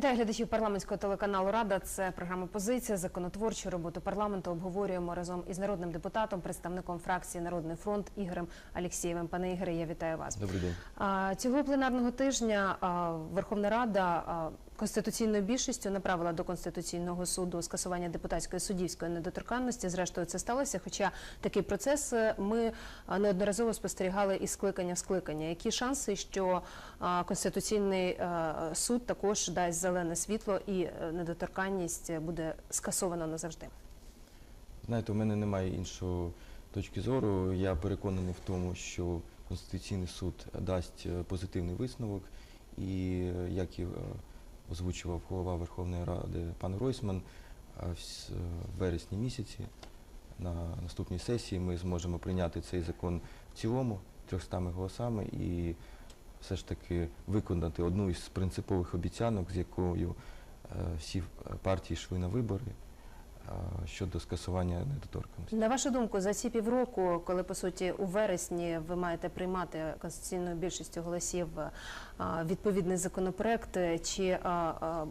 Вітаю глядачів парламентського телеканалу Рада. Це програма Позиція, законотворчу роботу парламенту. Обговорюємо разом із народним депутатом, представником фракції Народний фронт Ігорем Алєксєєвим. Пане Ігоре, я вітаю вас. Добрий день. Цього пленарного тижня Верховна Рада конституційною більшістю направила до Конституційного суду скасування депутатської суддівської недоторканності. Зрештою, це сталося. Хоча такий процес е, ми неодноразово спостерігали із скликання в скликання. Які шанси, що Конституційний е, суд також дасть зелене світло і е, недоторканність буде скасована назавжди? Знаєте, у мене немає іншої точки зору. Я переконаний в тому, що Конституційний суд дасть е, позитивний висновок, і е, як і е, озвучував голова Верховної Ради пан Гройсман, е, в е, вересні місяці на наступній сесії ми зможемо прийняти цей закон в цілому 300 голосами і все ж таки виконати одну із принципових обіцянок, з якою е, всі партії йшли на вибори. е, щодо скасування недоторканності. На вашу думку, за ці півроку, коли по суті у вересні ви маєте приймати конституційною більшістю голосів відповідний законопроект, чи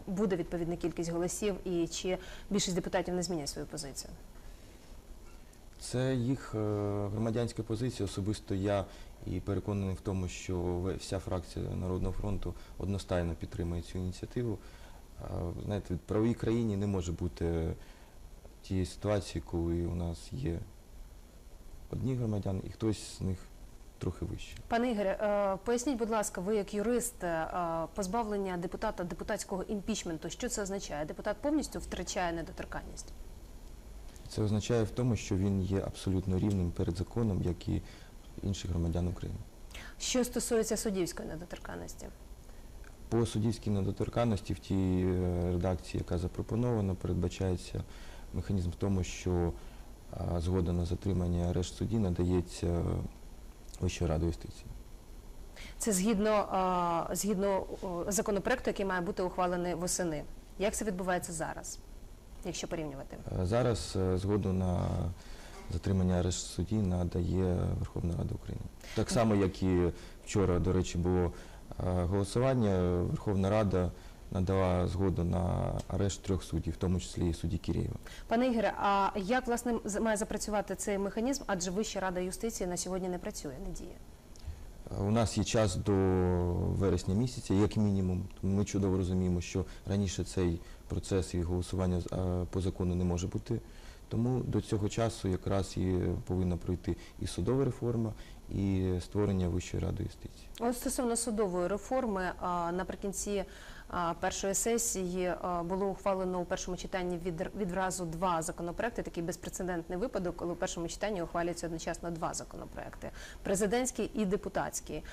буде відповідна кількість голосів, і чи більшість депутатів не змінять свою позицію? Це їх е, громадянська позиція. Особисто я і переконаний в тому, що вся фракція Народного фронту одностайно підтримує цю ініціативу. Знаєте, в правовій країні не може бути тієї ситуації, коли у нас є одні громадяни і хтось з них трохи вище. Пане Ігоре, е, поясніть, будь ласка, ви як юрист, е, позбавлення депутата депутатського імпічменту, що це означає? Депутат повністю втрачає недоторканність? Це означає в тому, що він є абсолютно рівним перед законом, як і інші громадяни України. Що стосується суддівської недоторканності? По суддівській недоторканності в тій е, редакції, яка запропонована, передбачається механізм в тому, що згода на затримання арешт судді надається Вищою радою юстиції. Це згідно, згідно законопроекту, який має бути ухвалений восени. Як це відбувається зараз, якщо порівнювати? Е, Зараз е, згоду на затримання арешт судді надає Верховна Рада України. Так само, як і вчора, до речі, було е, голосування. Верховна Рада надала згоду на арешт трьох суддів, в тому числі і судді Кірєєва. Пане Ігоре, а як власне має запрацювати цей механізм? Адже Вища рада юстиції на сьогодні не працює, не діє. Е, У нас є час до вересня місяця, як мінімум. Ми чудово розуміємо, що раніше цей процес і голосування е, по закону не може бути. Тому до цього часу якраз і повинна пройти і судова реформа, і створення Вищої ради юстиції. От стосовно судової реформи, наприкінці першої сесії було ухвалено у першому читанні від, відразу два законопроекти. Такий безпрецедентний випадок, коли у першому читанні ухвалюються одночасно два законопроекти: президентський і депутатський.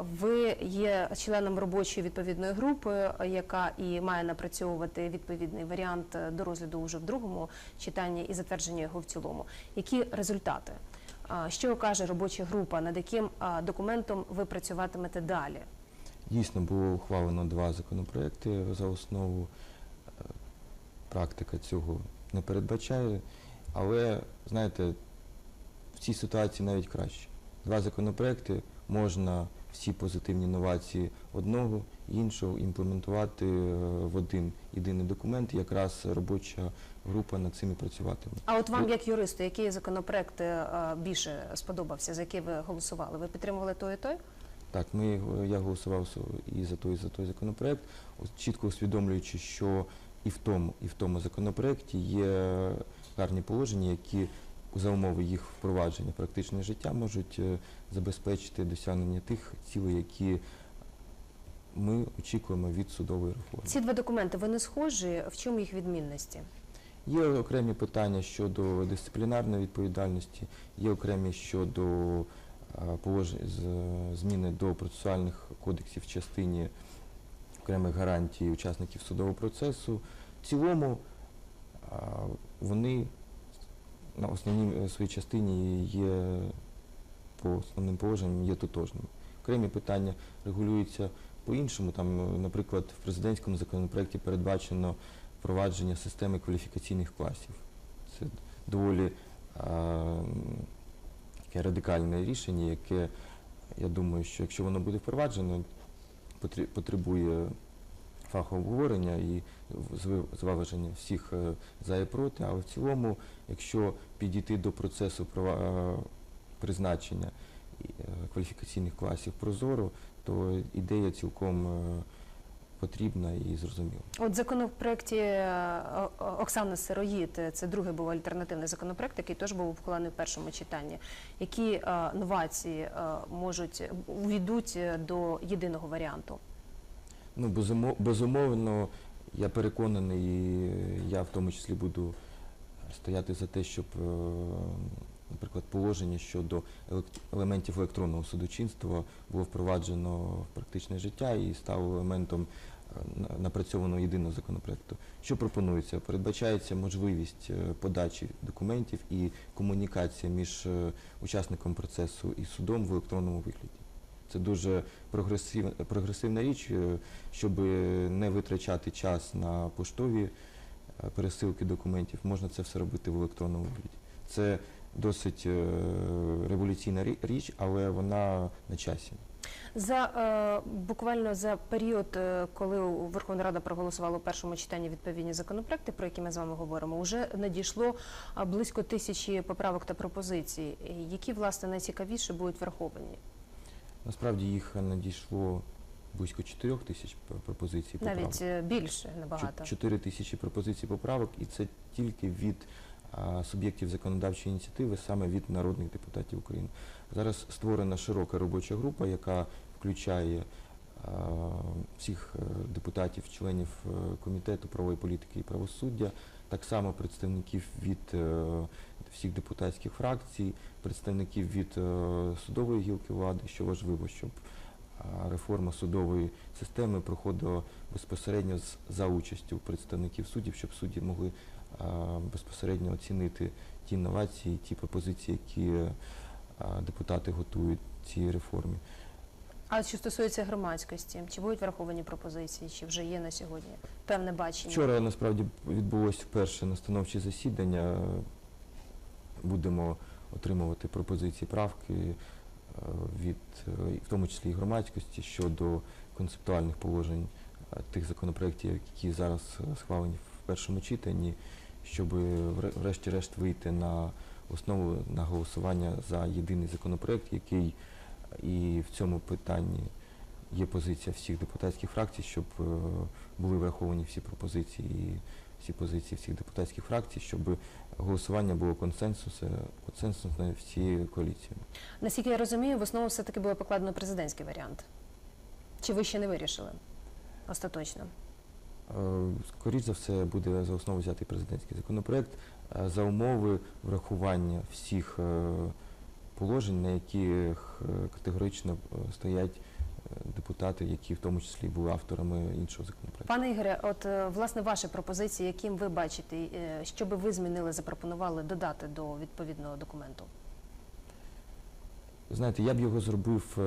Ви є членом робочої відповідної групи, яка і має напрацьовувати відповідний варіант до розгляду уже в другому читанні і затвердження його в цілому. Які результати? Що каже робоча група, над яким документом ви працюватимете далі? Дійсно було ухвалено два законопроекти за основу. Е, Практика цього не передбачає, але знаєте, в цій ситуації навіть краще. Два законопроекти можна всі позитивні новації одного іншого імплементувати е, в один єдиний документ. І якраз робоча група над цим і працюватиме. А от вам, Ну- як юристу, який законопроект е, більше сподобався, за який ви голосували? Ви підтримували той і той? Так, ми е, я голосував і за той, і за той законопроект, чітко усвідомлюючи, що і в тому, і в тому законопроекті є гарні положення, які за умови їх впровадження в практичне життя можуть е, забезпечити досягнення тих цілей, які ми очікуємо від судової реформи. Ці два документи вони схожі. В чому їх відмінності? Є окремі питання щодо дисциплінарної відповідальності, є окремі щодо зміни до процесуальних кодексів в частині окремих гарантій учасників судового процесу. В цілому вони на основній е, своїй частині є по основним положенням є тотожними. Окремі питання регулюються по-іншому. Е, наприклад, в президентському законопроекті передбачено впровадження системи кваліфікаційних класів. Це доволі таке радикальне рішення, яке, я думаю, що якщо воно буде впроваджено, потребує фахового обговорення і зваження всіх е, за і проти. Але в цілому, якщо підійти до процесу е, призначення е, кваліфікаційних класів прозоро, то ідея цілком потрібна і зрозуміла. От законопроекті е, Оксани Сироїд, е, це другий був альтернативний законопроект, який теж був ухвалений в першому читанні. Які е, новації можуть увійдуть до єдиного варіанту? Ну, безумовно, я переконаний, і я в тому числі буду стояти за те, щоб, наприклад, положення щодо елементів електронного судочинства було впроваджено в практичне життя і стало елементом е, на- напрацьованого єдиного законопроекту. Що пропонується? Передбачається можливість е, подачі документів і комунікація між е, учасником процесу і судом в електронному вигляді. Це дуже прогресив, прогресивна річ, щоб не витрачати час на поштові пересилки документів, можна це все робити в електронному вигляді. Це досить е, революційна річ, але вона на часі. За е, буквально за період, е, коли Верховна Рада проголосувала у першому читанні відповідні законопроекти, про які ми з вами говоримо, вже надійшло близько тисячі поправок та пропозицій, які власне найцікавіше будуть враховані. Насправді їх надійшло близько 4 тисяч пропозицій поправок. Навіть більше набагато. 4 тисячі пропозицій поправок, і це тільки від суб'єктів законодавчої ініціативи, саме від народних депутатів України. Зараз створена широка робоча група, яка включає всіх е, депутатів, членів е, комітету правової політики і правосуддя, так само представників від е, всіх депутатських фракцій, представників від судової гілки влади, що важливо, щоб реформа судової системи проходила безпосередньо за участю представників суддів, щоб судді могли безпосередньо оцінити ті новації, ті пропозиції, які депутати готують цій реформі. А що стосується громадськості, чи будуть враховані пропозиції, чи вже є на сьогодні певне бачення? Вчора насправді відбулось вперше настановче засідання. Будемо отримувати пропозиції правки е, від, е, в тому числі і громадськості, щодо концептуальних положень е, тих законопроєктів, які зараз е, схвалені в першому читанні, щоб врешті-решт вийти на основу на голосування за єдиний законопроєкт, який е, і в цьому питанні є позиція всіх депутатських фракцій, щоб е, були враховані всі пропозиції і всі позиції всіх депутатських фракцій, щоб голосування було консенсусне, консенсусне всією коаліцією. Наскільки я розумію, в основу все-таки було покладено президентський варіант. Чи ви ще не вирішили остаточно? Е, Скоріш за все буде за основу взятий президентський законопроект е, за умови врахування всіх е, положень, на яких категорично стоять депутати, які в тому числі були авторами іншого законопроекту. Пане Ігоре, от власне ваші пропозиції, яким ви бачите, що би ви змінили, запропонували додати до відповідного документу? Знаєте, я б його зробив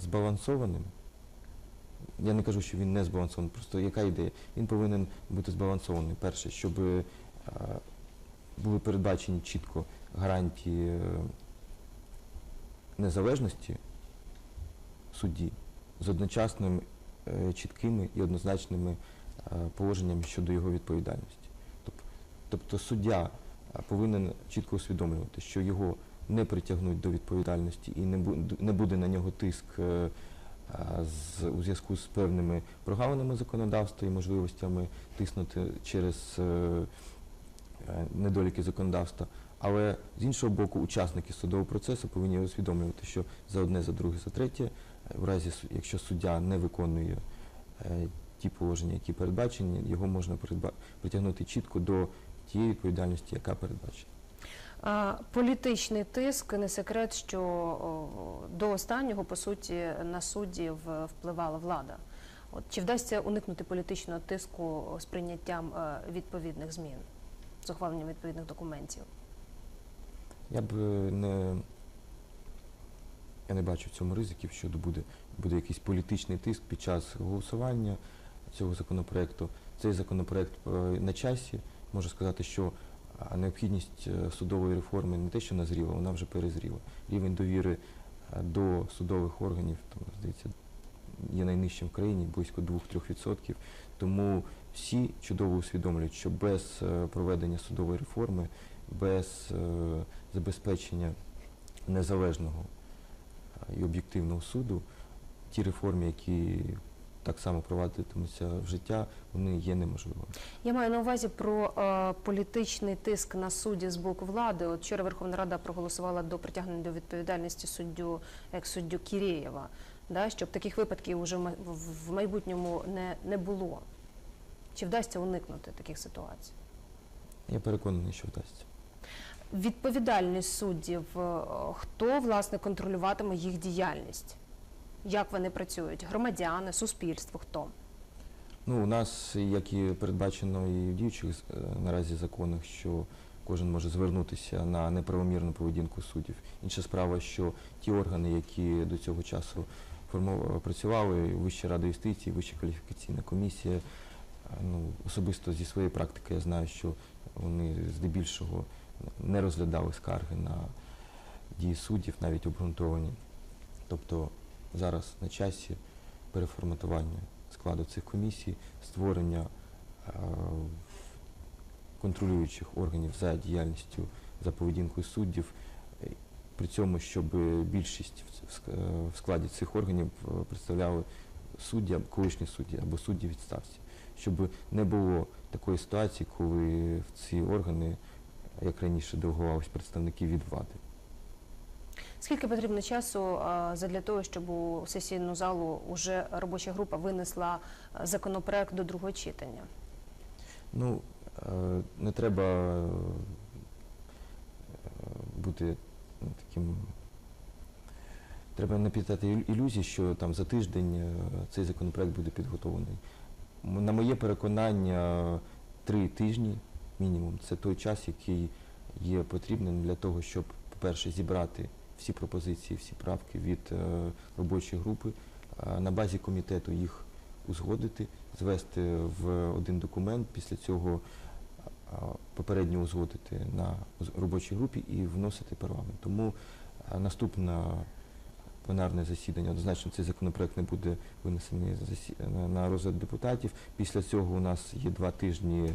збалансованим. Я не кажу, що він не збалансований, просто яка ідея? Він повинен бути збалансований. Перше, щоб е, були передбачені чітко гарантії е, незалежності судді з одночасними е, чіткими і однозначними положеннями щодо його відповідальності. Тобто суддя повинен чітко усвідомлювати, що його не притягнуть до відповідальності і не буде на нього тиск у зв'язку з певними прогалинами законодавства і можливостями тиснути через е, е, недоліки законодавства. Але з іншого боку, учасники судового процесу повинні усвідомлювати, що за одне, за друге, за третє, е, в разі, якщо суддя не виконує ті положення, які передбачені, його можна притягнути чітко до тієї відповідальності, яка передбачена. Політичний тиск не секрет, що до останнього по суті на суддів е, впливала влада. От чи вдасться уникнути політичного тиску з прийняттям е, відповідних змін, з ухваленням відповідних документів? Я б е, не, я не бачу в цьому ризиків, що буде, буде якийсь політичний тиск під час голосування цього законопроекту. Цей законопроект е, на часі. Можу сказати, що необхідність е, судової реформи не те, що назріла, вона вже перезріла. Рівень довіри е, до судових органів, там, здається, є найнижчим в країні, близько 2-3%. Тому всі чудово усвідомлюють, що без е, проведення судової реформи, без забезпечення незалежного і об'єктивного суду, ті реформи, які так само провадитимуться в життя, вони є неможливими. Я маю на увазі про е, політичний тиск на суддів з боку влади. От вчора Верховна Рада проголосувала до притягнення до відповідальності суддю екс-суддю Кірєєва, да, щоб таких випадків уже в майбутньому не, не було. Чи вдасться уникнути таких ситуацій? Я переконаний, що вдасться. Відповідальність суддів, е, хто власне контролюватиме їх діяльність? Як вони працюють? Громадяни, суспільство, хто? Ну, у нас, як і передбачено і в діючих е, наразі законах, що кожен може звернутися на неправомірну поведінку суддів. Інша справа, що ті органи, які до цього часу працювали, Вища рада юстиції, Вища кваліфікаційна комісія, е, ну, особисто зі своєї практики я знаю, що вони здебільшого не розглядали скарги на дії суддів, навіть обґрунтовані. Тобто зараз на часі переформатування складу цих комісій, створення е, контролюючих органів за діяльністю, за поведінкою суддів, е, при цьому, щоб більшість в е, складі цих органів представляли судді, колишні судді або судді відставці, щоб не було такої ситуації, коли в ці органи, як раніше, делегувалися представники від влади. Скільки потрібно часу а, задля того, щоб у сесійну залу уже робоча група винесла законопроект до другого читання? Ну, е, не треба е, бути таким. Треба не питати ілю- ілюзій, що там за тиждень е, цей законопроект буде підготовлений. На моє переконання, три тижні мінімум це той час, який є потрібним для того, щоб, по-перше, зібрати всі пропозиції, всі правки від е, робочої групи, на базі комітету їх узгодити, звести в один документ, після цього попередньо узгодити на робочій групі і вносити парламент. Тому наступне пленарне засідання, однозначно цей законопроект не буде винесений на- розгляд депутатів. Після цього у нас є два тижні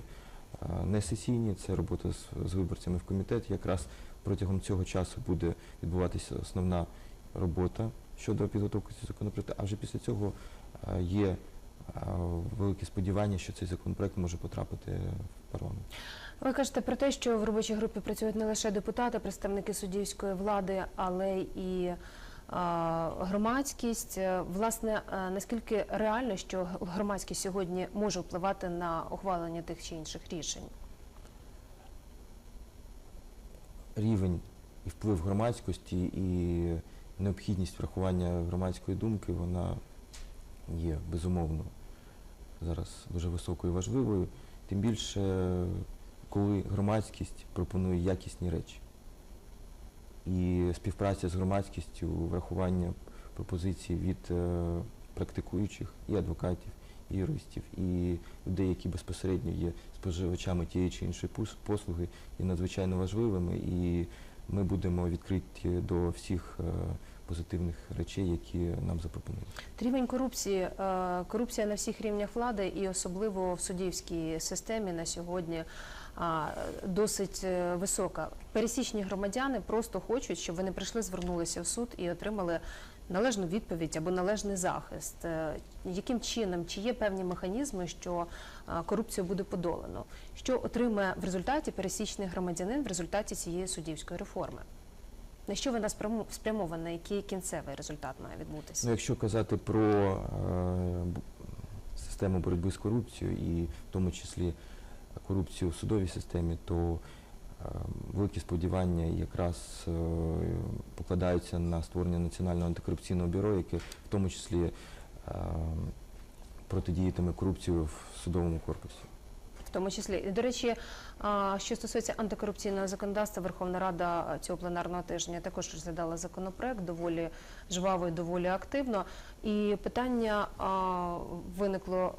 несесійні, це робота з, виборцями в комітеті. Якраз протягом цього часу буде відбуватися основна робота щодо підготовки цього законопроекту, а вже після цього є а, велике сподівання, що цей законопроект може потрапити в парламент. Ви кажете про те, що в робочій групі працюють не лише депутати, представники суддівської влади, але і громадськість. Е, Власне, е, наскільки реально, що громадськість сьогодні може впливати на ухвалення тих чи інших рішень? Рівень і вплив громадськості і необхідність врахування громадської думки, вона є безумовно зараз дуже високою і важливою. Тим більше, коли громадськість пропонує якісні речі. І співпраця з громадськістю, врахування пропозицій від е, практикуючих і адвокатів, юристів, і людей, які безпосередньо є споживачами тієї чи іншої послуги, є надзвичайно важливими. І ми будемо відкриті до всіх е, позитивних речей, які нам запропонують. Рівень корупції, е, корупція на всіх рівнях влади і особливо в суддівській системі на сьогодні досить е, висока. Пересічні громадяни просто хочуть, щоб вони прийшли, звернулися в суд і отримали належну відповідь або належний захист. Е, Яким чином, чи є певні механізми, що а, корупцію буде подолано? Що отримає в результаті пересічний громадянин в результаті цієї суддівської реформи? На що вона спрямована? Який кінцевий результат має відбутися? Ну, якщо казати про е, систему боротьби з корупцією і в тому числі корупцію в судовій системі, то е, великі сподівання якраз е, покладаються на створення Національного антикорупційного бюро, яке в тому числі е, протидіятиме корупцію в судовому корпусі. В тому числі до речі, що стосується антикорупційного законодавства, Верховна Рада цього пленарного тижня також розглядала законопроект доволі жваво і доволі активно. І питання виникло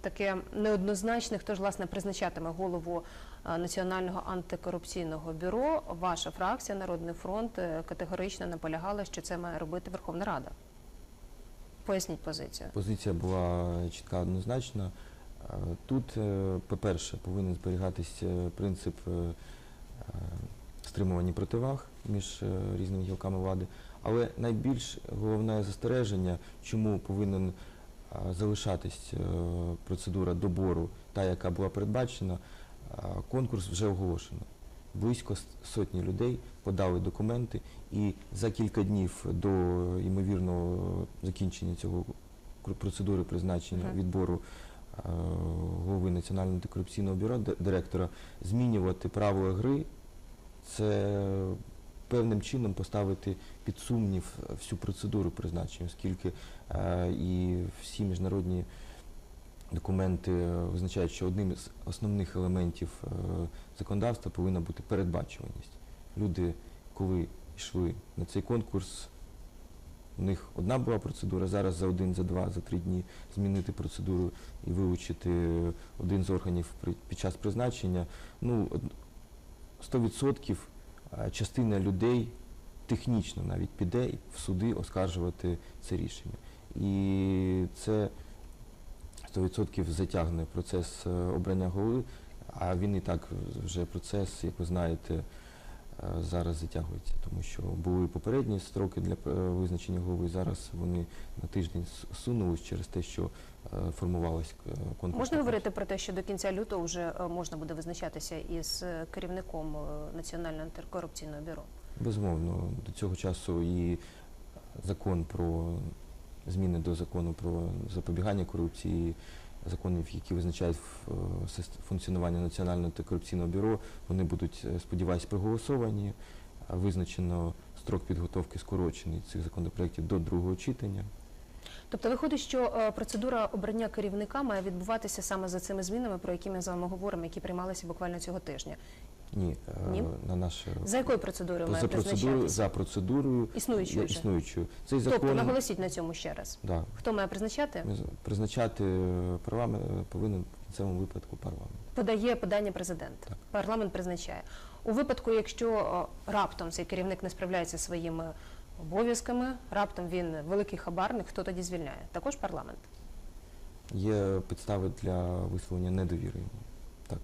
таке неоднозначне, хто ж власне призначатиме голову Національного антикорупційного бюро. Ваша фракція Народний фронт е, категорично наполягала, що це має робити Верховна Рада. Поясніть позицію. Позиція була чітка однозначна. Е, Тут, е, по-перше, повинен зберігатися принцип е, е, стримування противаг між е, різними гілками влади. Але найбільш головне застереження, чому повинен е, залишатись е, процедура добору, та, яка була передбачена, конкурс вже оголошено. Близько сотні людей подали документи, і за кілька днів до ймовірного закінчення цього процедури призначення відбору е, голови Національного антикорупційного бюро директора змінювати правила гри, це певним чином поставити під сумнів всю процедуру призначення, оскільки е, і всі міжнародні документи визначають, що одним з основних елементів е, законодавства повинна бути передбачуваність. Люди, коли йшли на цей конкурс, у них одна була процедура, зараз за один, за два, за три дні змінити процедуру і вилучити один з органів під час призначення. Ну, од- 100% е, частина людей технічно навіть піде в суди оскаржувати це рішення. І це 100% затягне процес е, обрання голови, а він і так вже процес, як ви знаєте, е, зараз затягується, тому що були попередні строки для е, визначення голови, зараз вони на тиждень сунулись через те, що е, формувалась е, конкурсна Можна говорити про те, що до кінця лютого вже е, можна буде визначатися із е, керівником е, Національного антикорупційного бюро? Безумовно, до цього часу і закон про зміни до закону про запобігання корупції, законів, які визначають е, функціонування Національного антикорупційного бюро, вони будуть, е, сподіваюсь, проголосовані. Визначено строк підготовки скорочений цих законопроєктів до другого читання. Тобто виходить, що е, процедура обрання керівника має відбуватися саме за цими змінами, про які ми з вами говоримо, які приймалися буквально цього тижня. Ні, е, Ні? на наше За якою процедурою має за призначатися? за процедурою Існуючою існуючою. Цей Тобто закон наголосіть на цьому ще раз. да, Хто має призначати? призначати е, парламент повинен в кінцевому випадку парламент. Подає подання президент. Так. Парламент призначає. У випадку, якщо раптом цей керівник не справляється своїми обов'язками, раптом він великий хабарник, хто тоді звільняє? Також парламент. Є підстави для висловлення недовіри. йому. Так.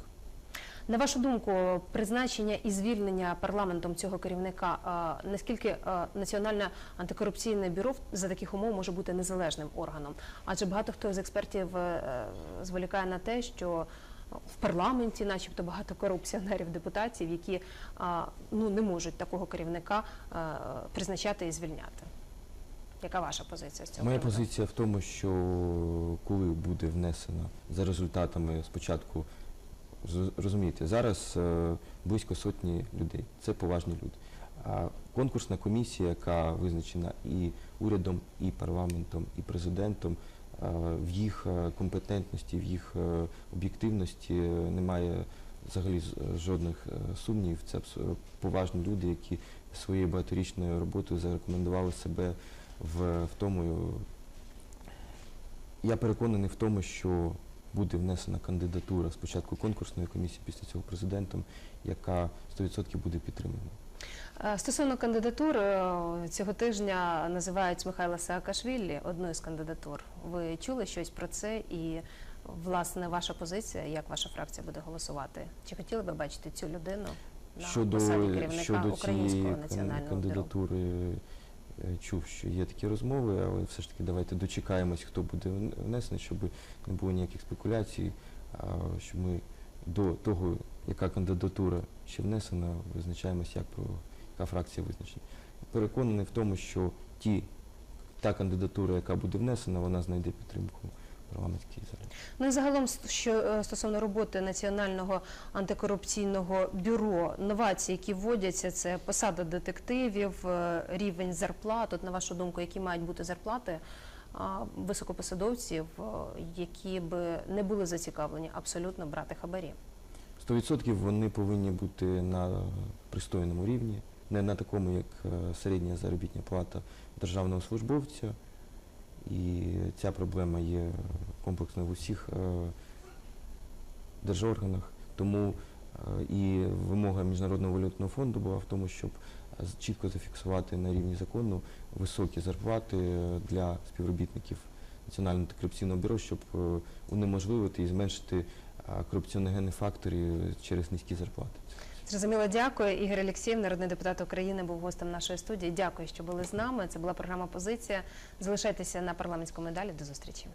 На вашу думку, призначення і звільнення парламентом цього керівника, а, наскільки а, Національне антикорупційне бюро за таких умов може бути незалежним органом? Адже багато хто з експертів е, зволікає на те, що в парламенті, начебто, багато корупціонерів, депутатів, які ну не можуть такого керівника е, призначати і звільняти. Яка ваша позиція з цього? Моя приводу? позиція в тому, що коли буде внесено за результатами спочатку, розумієте, зараз е, близько сотні людей. Це поважні люди. А конкурсна комісія, яка визначена і урядом, і парламентом, і президентом, в їх е, компетентності, в їх е, об'єктивності е, немає взагалі жодних е, сумнівів. Це поважні люди, які своєю багаторічною роботою зарекомендували себе в, в тому. Я переконаний в тому, що буде внесена кандидатура спочатку конкурсної комісії, після цього президентом, яка 100% буде підтримана. Е, Стосовно кандидатур, е, цього тижня називають Михайла Саакашвілі одною з кандидатур. Ви чули щось про це і, власне, ваша позиція, як ваша фракція буде голосувати? Чи хотіли би бачити цю людину на щодо посаді керівника щодо Українського національного кандидатури е, чув, що є такі розмови, але все ж таки давайте дочекаємось, хто буде внесений, щоб не було ніяких спекуляцій, щоб ми до того, яка кандидатура ще внесена, визначаємось, як про яка фракція визначена. Переконаний в тому, що ті, та кандидатура, яка буде внесена, вона знайде підтримку парламентській залі. Ну і загалом, що е, стосовно роботи Національного антикорупційного бюро, новації, які вводяться, це посада детективів, е, рівень зарплат. От на вашу думку, які мають бути зарплати високопосадовців, е, які би не були зацікавлені абсолютно брати хабарі? 100% вони повинні бути на пристойному рівні, не на такому, як е, середня заробітна плата державного службовця. І ця проблема є комплексною в усіх е, держорганах. Тому Е, І вимога Міжнародного валютного фонду була в тому, щоб чітко зафіксувати на рівні закону високі зарплати для співробітників Національного антикорупційного бюро, щоб унеможливити і зменшити корупціоногенні фактори через низькі зарплати. Зрозуміло, дякую. Ігор Алєксєєв, народний депутат України, був гостем нашої студії. Дякую, що були з нами. Це була програма Позиція. Залишайтеся на парламентському далі. До зустрічі.